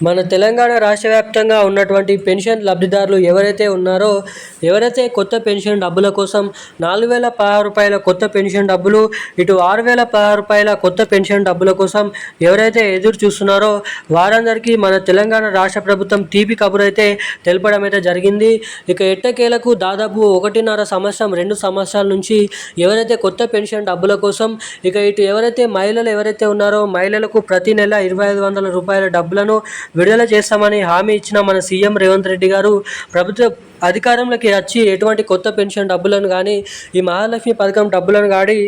మన తెలంగాణ రాష్ట్ర వ్యాప్తంగా ఉన్నటువంటి పెన్షన్ లబ్ధిదారులు ఎవరైతే ఉన్నారో ఎవరైతే కొత్త పెన్షన్ డబ్బుల కోసం నాలుగు వేల పదహారు రూపాయల కొత్త పెన్షన్ డబ్బులు ఇటు ఆరు వేల పదహారు రూపాయల కొత్త పెన్షన్ డబ్బుల కోసం ఎవరైతే ఎదురు చూస్తున్నారో వారందరికీ మన తెలంగాణ రాష్ట్ర ప్రభుత్వం తీపి కబురు అయితే తెలపడం అయితే జరిగింది. ఇక ఎట్టకేలకు దాదాపు ఒకటిన్నర సంవత్సరం రెండు సంవత్సరాల నుంచి ఎవరైతే కొత్త పెన్షన్ డబ్బుల కోసం ఇక ఇటు ఎవరైతే మహిళలు ఎవరైతే ఉన్నారో మహిళలకు ప్రతి నెల ఇరవై ఐదు వందల రూపాయల డబ్బులను విడుదల చేస్తామని హామీ ఇచ్చిన మన సీఎం రేవంత్ రెడ్డి గారు ప్రభుత్వ అధికారంలోకి వచ్చి ఎటువంటి కొత్త పెన్షన్ డబ్బులను కానీ ఈ మహాలక్ష్మి పథకం డబ్బులను కానీ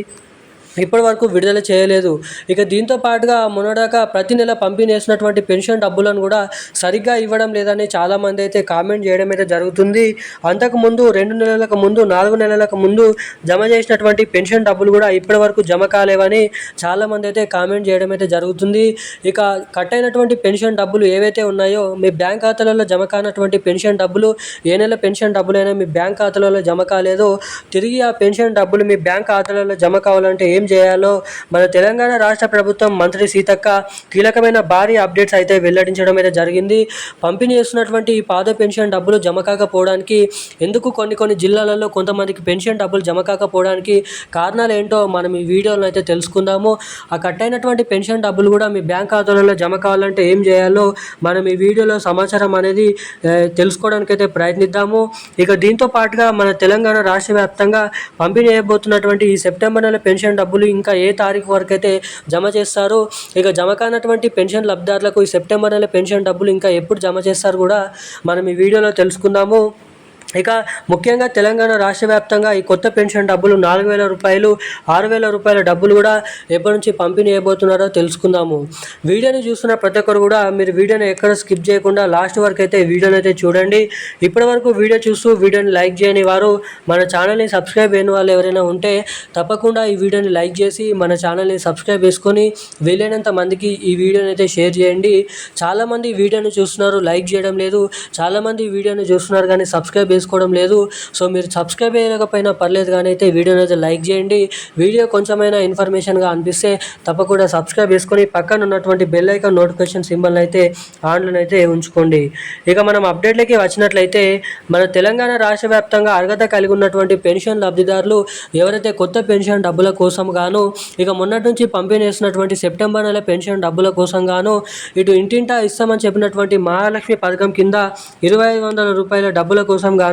ఇప్పటి వరకు విడుదల చేయలేదు. ఇక దీంతో పాటుగా మొన్నడాకా ప్రతి నెల పంపిణీ చేసినటువంటి పెన్షన్ డబ్బులను కూడా సరిగ్గా ఇవ్వడం లేదని చాలామంది అయితే కామెంట్ చేయడం అయితే జరుగుతుంది. అంతకుముందు రెండు నెలలకు ముందు నాలుగు నెలలకు ముందు జమ చేసినటువంటి పెన్షన్ డబ్బులు కూడా ఇప్పటి వరకు జమ కాలేవని చాలామంది అయితే కామెంట్ చేయడం అయితే జరుగుతుంది. ఇక కట్ అయినటువంటి పెన్షన్ డబ్బులు ఏవైతే ఉన్నాయో మీ బ్యాంక్ ఖాతాలలో జమ కానటువంటి పెన్షన్ డబ్బులు ఏ నెల పెన్షన్ డబ్బులైనా మీ బ్యాంక్ ఖాతాలలో జమ కాలేదో. తిరిగి ఆ పెన్షన్ డబ్బులు మీ బ్యాంక్ ఖాతాలలో జమ కావాలంటే ఏం చేయాలో? మన తెలంగాణ రాష్ట్ర ప్రభుత్వం మంత్రి సీతక్క కీలకమైన భారీ అప్డేట్స్ అయితే వెల్లడించడం అయితే జరిగింది. పంపిణీ చేస్తున్నటువంటి ఈ పాద పెన్షన్ డబ్బులు జమ కాకపోవడానికి ఎందుకు కొన్ని కొన్ని జిల్లాలలో కొంతమందికి పెన్షన్ డబ్బులు జమ కాకపోవడానికి కారణాలు ఏంటో మనం ఈ వీడియోలో అయితే తెలుసుకుందాము. ఆ కట్ అయినటువంటి పెన్షన్ డబ్బులు కూడా మీ బ్యాంక్ ఖాతాలలో జమ కావాలంటే ఏం చేయాలో మనం ఈ వీడియోలో సమాచారం అనేది తెలుసుకోవడానికి అయితే ప్రయత్నిద్దాము. ఇక దీంతో పాటుగా మన తెలంగాణ రాష్ట్ర వ్యాప్తంగా పంపిణీ చేయబోతున్నటువంటి ఈ సెప్టెంబర్ నెల పెన్షన్ డబ్బులు డబ్బులు ఇంకా ఏ తారీఖు వరకు అయితే జమ చేస్తారో ఇక జమ కానటువంటి పెన్షన్ లబ్ధిదారులకు ఈ సెప్టెంబర్ నెల పెన్షన్ డబ్బులు ఇంకా ఎప్పుడు జమ చేస్తారు కూడా మనం ఈ వీడియోలో తెలుసుకుందాము. ఇక ముఖ్యంగా తెలంగాణ రాష్ట్ర వ్యాప్తంగా ఈ కొత్త పెన్షన్ డబ్బులు నాలుగు వేల రూపాయలు ఆరు వేల రూపాయల డబ్బులు కూడా ఎప్పటి నుంచి పంపిణీ చేయబోతున్నారో తెలుసుకుందాము. వీడియోని చూస్తున్న ప్రతి ఒక్కరు కూడా మీరు వీడియోని ఎక్కడ స్కిప్ చేయకుండా లాస్ట్ వరకు అయితే వీడియోని అయితే చూడండి. ఇప్పటి వరకు వీడియో చూస్తూ వీడియోని లైక్ చేయని వారు మన ఛానల్ని సబ్స్క్రైబ్ అయిన వాళ్ళు ఎవరైనా ఉంటే తప్పకుండా ఈ వీడియోని లైక్ చేసి మన ఛానల్ని సబ్స్క్రైబ్ చేసుకొని వీలైనంత మందికి ఈ వీడియోని అయితే షేర్ చేయండి. చాలామంది వీడియోని చూస్తున్నారు లైక్ చేయడం లేదు. చాలామంది వీడియోని చూస్తున్నారు కానీ సబ్స్క్రైబ్ చేసుకోవడం లేదు. సో మీరు సబ్స్క్రైబ్ అయ్యకపోయినా పర్లేదు కానీ అయితే వీడియోని అయితే లైక్ చేయండి. వీడియో కొంచెమైనా ఇన్ఫర్మేషన్గా అనిపిస్తే తప్పకుండా సబ్స్క్రైబ్ చేసుకొని పక్కన ఉన్నటువంటి బెల్ ఐకాన్ నోటిఫికేషన్ సింబల్ అయితే ఆన్లైన్ అయితే ఉంచుకోండి. ఇక మనం అప్డేట్లకి వచ్చినట్లయితే మన తెలంగాణ రాష్ట్ర వ్యాప్తంగా అర్హత కలిగి ఉన్నటువంటి పెన్షన్ లబ్ధిదారులు ఎవరైతే కొత్త పెన్షన్ డబ్బుల కోసం గాను ఇక మొన్నటి నుంచి పంపిణీ చేసినటువంటి సెప్టెంబర్ నెల పెన్షన్ డబ్బుల కోసం గాను ఇటు ఇంటింటా ఇస్తామని చెప్పినటువంటి మహాలక్ష్మి పథకం కింద ఇరవై ఐదు వందల రూపాయల డబ్బుల కోసం గాను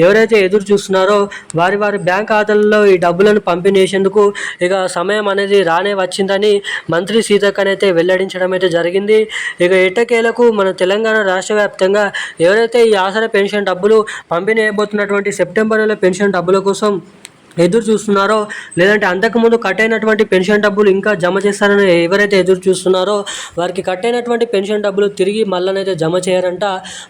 ఎవరైతే ఎదురు చూస్తున్నారో వారి వారి బ్యాంక్ ఖాతాలలో ఈ డబ్బులను పంపిణీసేందుకు ఇక సమయం అనేది రానే వచ్చిందని మంత్రి సీతక్కన్ అయితే వెల్లడించడం అయితే జరిగింది. ఇక ఎట్టకేలకు మన తెలంగాణ రాష్ట్ర వ్యాప్తంగా ఎవరైతే ఈ ఆసరా పెన్షన్ డబ్బులు పంపిణీ అయిపోతున్నటువంటి సెప్టెంబర్ నెల పెన్షన్ డబ్బుల కోసం ఎదురు చూస్తున్నారో లేదంటే అంతకుముందు కట్ అయినటువంటి పెన్షన్ డబ్బులు ఇంకా జమ చేస్తారని ఎవరైతే ఎదురు చూస్తున్నారో వారికి కట్ అయినటువంటి పెన్షన్ డబ్బులు తిరిగి మళ్ళనైతే జమ చేయరంట.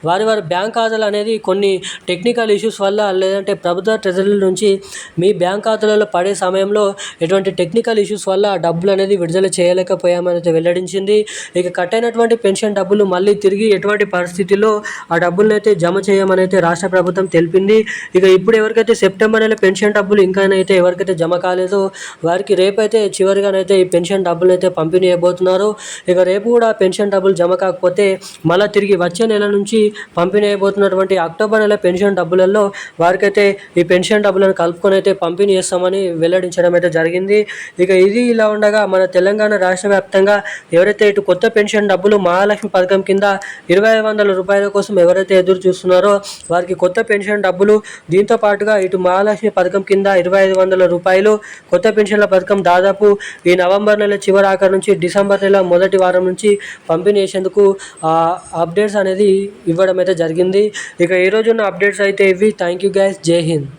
వారి వారి బ్యాంక్ ఖాతాలు అనేది కొన్ని టెక్నికల్ ఇష్యూస్ వల్ల లేదంటే ప్రభుత్వ ట్రెజరీ నుంచి మీ బ్యాంక్ ఖాతాలలో పడే సమయంలో ఎటువంటి టెక్నికల్ ఇష్యూస్ వల్ల ఆ డబ్బులు అనేది విడుదల చేయలేకపోయామని అయితే వెల్లడించింది. ఇక కట్ అయినటువంటి పెన్షన్ డబ్బులు మళ్ళీ తిరిగి ఎటువంటి పరిస్థితిలో ఆ డబ్బులను అయితే జమ చేయమని అయితే రాష్ట్ర ప్రభుత్వం తెలిపింది. ఇక ఇప్పుడు ఎవరికైతే సెప్టెంబర్ నెల పెన్షన్ డబ్బులు ఇంకానైతే ఎవరికైతే జమ కాలేదో వారికి రేపైతే చివరిగానైతే ఈ పెన్షన్ డబ్బులు అయితే పంపిణీ అయిపోతున్నారు ఇక రేపు కూడా పెన్షన్ డబ్బులు జమ కాకపోతే మళ్ళీ తిరిగి వచ్చే నెల నుంచి పంపిణీ అయిపోతున్నటువంటి అక్టోబర్ నెల పెన్షన్ డబ్బులలో వారికైతే ఈ పెన్షన్ డబ్బులను కలుపుకొని అయితే పంపిణీ చేస్తామని వెల్లడించడం అయితే జరిగింది. ఇక ఇది ఇలా ఉండగా మన తెలంగాణ రాష్ట్ర వ్యాప్తంగా ఎవరైతే ఇటు కొత్త పెన్షన్ డబ్బులు మహాలక్ష్మి పథకం కింద ఇరవై ఐదు వందల రూపాయల కోసం ఎవరైతే ఎదురు చూస్తున్నారో వారికి కొత్త పెన్షన్ డబ్బులు దీంతో పాటుగా ఇటు మహాలక్ష్మి పథకం కింద ఇరవై ఐదు వందల రూపాయలు. కొత్త పెన్షన్ల పథకం దాదాపు ఈ నవంబర్ నెల చివరి ఆఖరి నుంచి డిసెంబర్ నెల మొదటి వారం నుంచి పంపిణీ చేసేందుకు అప్డేట్స్ అనేది ఇవ్వడం అయితే జరిగింది. ఇక ఈ రోజున్న అప్డేట్స్ అయితే ఇవి. థ్యాంక్ యూ గైస్ జై హింద్.